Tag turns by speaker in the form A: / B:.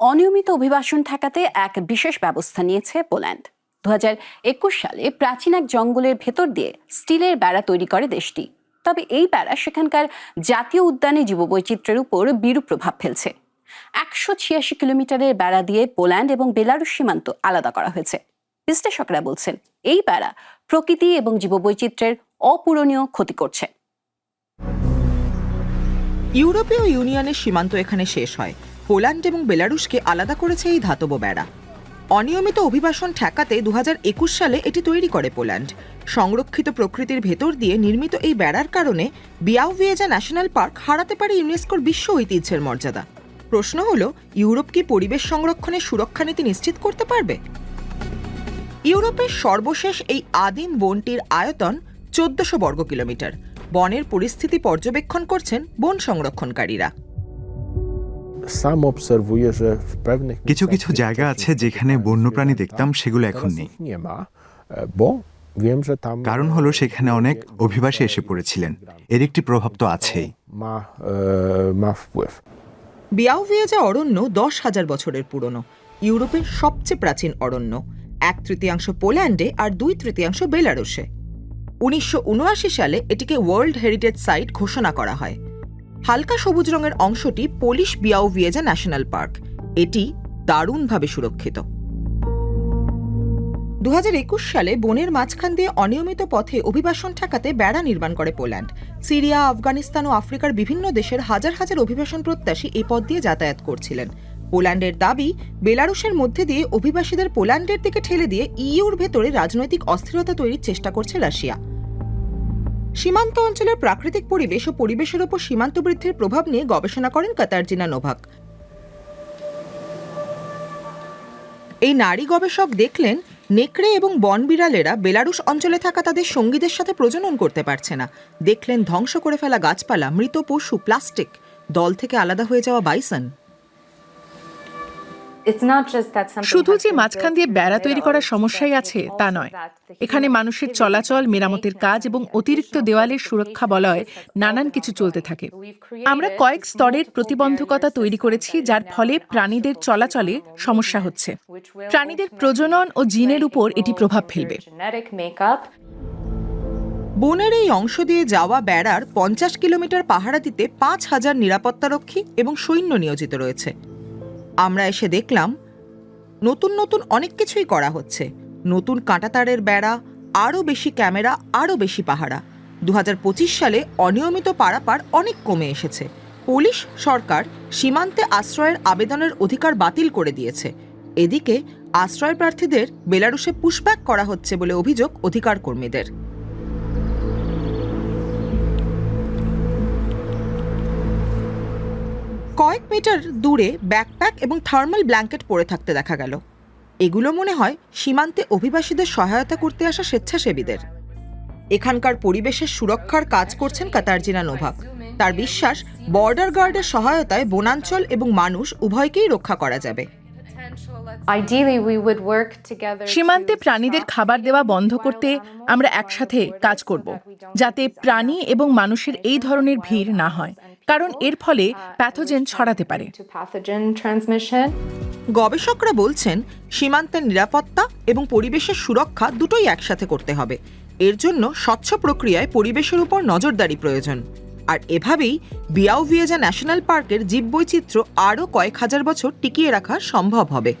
A: অনিয়মিত অভিবাসন ঠেকাতে এক বিশেষ ব্যবস্থা নিয়েছে পোল্যান্ড। দু হাজার একুশ সালে প্রাচীন এক জঙ্গলের ভেতর দিয়ে স্টিলের বেড়া তৈরি করে দেশটি। তবে এই বেড়া সেখানকার জাতীয় উদ্যানে জীববৈচিত্র্যের উপর বিরূপ প্রভাব ফেলছে। একশো ছিয়াশি কিলোমিটারের বেড়া দিয়ে পোল্যান্ড এবং বেলারুশ সীমান্ত আলাদা করা হয়েছে। বিশ্লেষকরা বলছেন, এই বেড়া প্রকৃতি এবং জীববৈচিত্র্যের অপূরণীয় ক্ষতি করছে।
B: ইউরোপীয় ইউনিয়নের সীমান্ত এখানে শেষ হয়। পোল্যান্ড এবং বেলারুশকে আলাদা করেছে এই ধাতব বেড়া। অনিয়মিত অভিবাসন ঠেকাতে দু হাজার একুশ সালে এটি তৈরি করে পোল্যান্ড। সংরক্ষিত প্রকৃতির ভেতর দিয়ে নির্মিত এই বেড়ার কারণে বিয়াউভিয়েজা ন্যাশনাল পার্ক হারাতে পারে ইউনেস্কোর বিশ্ব ঐতিহ্যের মর্যাদা। প্রশ্ন হল, ইউরোপ কি পরিবেশ সংরক্ষণের সুরক্ষা নীতি নিশ্চিত করতে পারবে? ইউরোপের সর্বশেষ এই আদিম বনটির আয়তন চোদ্দশো বর্গ কিলোমিটার বনের পরিস্থিতি পর্যবেক্ষণ করছেন বন সংরক্ষণকারীরা।
C: কিছু কিছু জায়গা আছে যেখানে বন্যপ্রাণী দেখতাম সেগুলো এখন নেই।
D: nie ma, e, bo wiem, że tam
C: কারণ হলো সেখানে অনেক অভিবাসী এসে পড়েছিলেন। এর একটি প্রভাব তো আছেই।
D: e.
B: বিয়াউভিয়েজা অরণ্য দশ হাজার বছরের পুরনো ইউরোপের সবচেয়ে প্রাচীন অরণ্য এক তৃতীয়াংশ পোল্যান্ডে আর দুই তৃতীয়াংশ বেলারুশে। উনিশশো উনআশি সালে এটিকে ওয়ার্ল্ড হেরিটেজ সাইট ঘোষণা করা হয়। হালকা সবুজ রঙের অংশটি পোলিশ বিয়াউভিয়েজা ন্যাশনাল পার্ক। এটি দারুণভাবে সুরক্ষিত। দু একুশ সালে বনের মাঝখান দিয়ে অনিয়মিত পথে অভিবাসন ঠেকাতে বেড়া নির্মাণ করে পোল্যান্ড। সিরিয়া, আফগানিস্তান ও আফ্রিকার বিভিন্ন দেশের হাজার হাজার অভিবাসন প্রত্যাশী এই পথ দিয়ে যাতায়াত করছিলেন। পোল্যান্ডের দাবি, বেলারুশের মধ্যে দিয়ে অভিবাসীদের পোল্যান্ডের দিকে ঠেলে দিয়ে ইইউর ভেতরে রাজনৈতিক অস্থিরতা তৈরির চেষ্টা করছে রাশিয়া। সীমান্ত অঞ্চলের প্রাকৃতিক পরিবেশ ও পরিবেশের ওপর সীমান্ত বৃদ্ধির প্রভাব নিয়ে গবেষণা করেন কাতার্জিনা নোভাক। এই নারী গবেষক দেখলেন, নেকড়ে এবং বনবিড়ালেরা বেলারুশ অঞ্চলে থাকা তাদের সঙ্গীদের সাথে প্রজনন করতে পারছে না। দেখলেন, ধ্বংস করে ফেলা গাছপালা, মৃত পশু, প্লাস্টিক, দল থেকে আলাদা হয়ে যাওয়া বাইসন।
E: শুধু যে মাঝখান দিয়ে বেড়া তৈরি করার সমস্যাই আছে তা নয়। এখানে মানুষের চলাচল মেরামতের কাজ এবং অতিরিক্ত দেওয়ালের সুরক্ষা বলয় নানান কিছু চলতে থাকে। আমরা কয়েক স্তরের প্রতিবন্ধকতা তৈরি করেছি যার ফলে প্রাণীদের চলাচলে সমস্যা হচ্ছে। প্রাণীদের প্রজনন ও জিনের উপর এটি প্রভাব ফেলবে।
B: বনের এই অংশ দিয়ে যাওয়া বেড়ার পঞ্চাশ কিলোমিটার পাহারা দিতে পাঁচ হাজার নিরাপত্তারক্ষী এবং সৈন্য নিয়োজিত রয়েছে। আমরা এসে দেখলাম, নতুন নতুন অনেক কিছুই করা হচ্ছে। নতুন কাঁটাতারের বেড়া, আরও বেশি ক্যামেরা, আরও বেশি পাহারা। দু হাজার পঁচিশ সালে অনিয়মিত পারাপার অনেক কমে এসেছে। পুলিশ, সরকার সীমান্তে আশ্রয়ের আবেদনের অধিকার বাতিল করে দিয়েছে। এদিকে আশ্রয় প্রার্থীদের বেলারুসে পুশব্যাক করা হচ্ছে বলে অভিযোগ অধিকার কর্মীদের। কয়েক মিটার দূরে ব্যাকপ্যাক এবং থার্মাল ব্ল্যাঙ্কেট পরে থাকতে দেখা গেল। এগুলো মনে হয় সীমান্তে অভিবাসীদের সহায়তা করতে আসা স্বেচ্ছাসেবীদের। এখানকার পরিবেশের সুরক্ষার কাজ করছেন কাতার্জিনা নোভাক। তার বিশ্বাস বর্ডার গার্ডের সহায়তায় বনাঞ্চল এবং মানুষ উভয়কেই রক্ষা করা যাবে।
E: সীমান্তে প্রাণীদের খাবার দেওয়া বন্ধ করতে আমরা একসাথে কাজ করব যাতে প্রাণী এবং মানুষের এই ধরনের ভিড় না হয়। কারণ এর ফলে প্যাথোজেন ছড়াতে পারে।
B: গবেষকরা বলছেন সীমান্তের নিরাপত্তা এবং পরিবেশের সুরক্ষা দুটোই একসাথে করতে হবে। এর জন্য স্বচ্ছ প্রক্রিয়ায় পরিবেশের উপর নজরদারি প্রয়োজন। আর এভাবেই বিয়াউভিয়েজা ন্যাশনাল পার্কের জীববৈচিত্র্য আরও কয়েক হাজার বছর টিকিয়ে রাখা সম্ভব হবে।